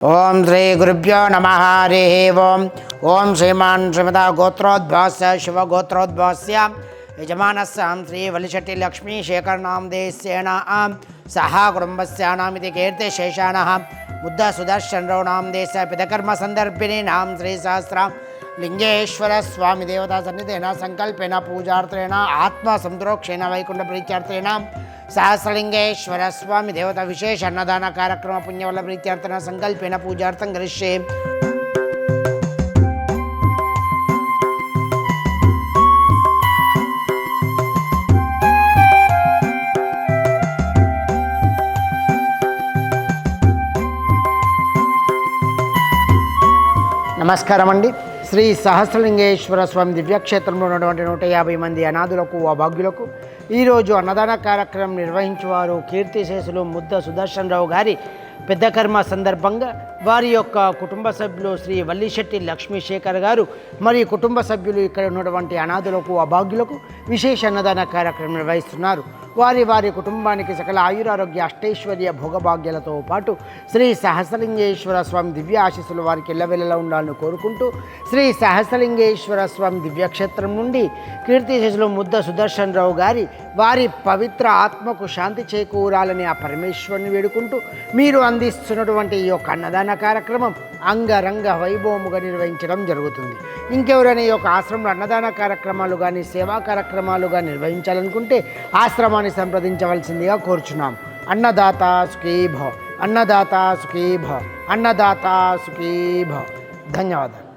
ओम श्री गुरुभ्यो नम, हरि ओम ओम श्रीमान श्रीमता गोत्रोद्भास शिव गोत्रोद्भास्य यजमानस्यां श्रीवलिशट्टि लक्ष्मीशेखरनां देस्येनां सह कुटुम्बस्यानामिति कीर्तिशेषाणः, बुद्धसुदर्शनरौ नाम देश पितकर्मसन्दर्भिणीनां श्रीसहस्रां లింగేశ్వర స్వామి దేవతా సన్నిధేన సంకల్పేన పూజార్థేన ఆత్మ సంతోక్షేణ వైకుంఠ ప్రీత్యార్థేన సహస్రలింగేశ్వర స్వామి దేవత విశేష అన్నదాన కార్యక్రమ పుణ్యవల్ల ప్రీత్యార్థన సంకల్పేన పూజార్థం కరిష్యే నమస్కారం అండి శ్రీ సహస్రలింగేశ్వర స్వామి దివ్యక్షేత్రంలో ఉన్నటువంటి నూట యాభై మంది అనాథులకు అభాగ్యులకు ఈరోజు అన్నదాన కార్యక్రమం నిర్వహించేవారు కీర్తిశేషులు ముద్ద సుదర్శన్ రావు గారి పెద్ద కర్మ సందర్భంగా వారి యొక్క కుటుంబ సభ్యులు శ్రీ వల్లిశెట్టి లక్ష్మీశేఖర్ గారు మరియు కుటుంబ సభ్యులు ఇక్కడ ఉన్నటువంటి అనాథులకు అభాగ్యులకు విశేష అన్నదాన కార్యక్రమం నిర్వహిస్తున్నారు. వారి వారి కుటుంబానికి సకల ఆయురారోగ్య అష్టైశ్వర్య భోగభాగ్యాలతో పాటు శ్రీ సహస్రలింగేశ్వర స్వామి దివ్య ఆశీస్సులు వారికి ఎల్లవెల్లలా ఉండాలని కోరుకుంటూ శ్రీ సహస్రలింగేశ్వర స్వామి దివ్యక్షేత్రం నుండి కీర్తిశేషులు ముద్ద సుదర్శన్ రావు గారి వారి పవిత్ర ఆత్మకు శాంతి చేకూరాలని ఆ పరమేశ్వరుని వేడుకుంటూ మీరు అందిస్తున్నటువంటి ఈ యొక్క అన్నదాన కార్యక్రమం అంగరంగ వైభవముగా నిర్వహించడం జరుగుతుంది. ఇంకెవరైనా ఈ యొక్క ఆశ్రమంలో అన్నదాన కార్యక్రమాలు కానీ సేవా కార్యక్రమాలు కానీ నిర్వహించాలనుకుంటే ఆశ్రమాన్ని సంప్రదించవలసిందిగా కోరుచున్నాం. అన్నదాత సుఖీభ అన్నదాత సుఖీభ అన్నదాత సుఖీభ ధన్యవాదాలు.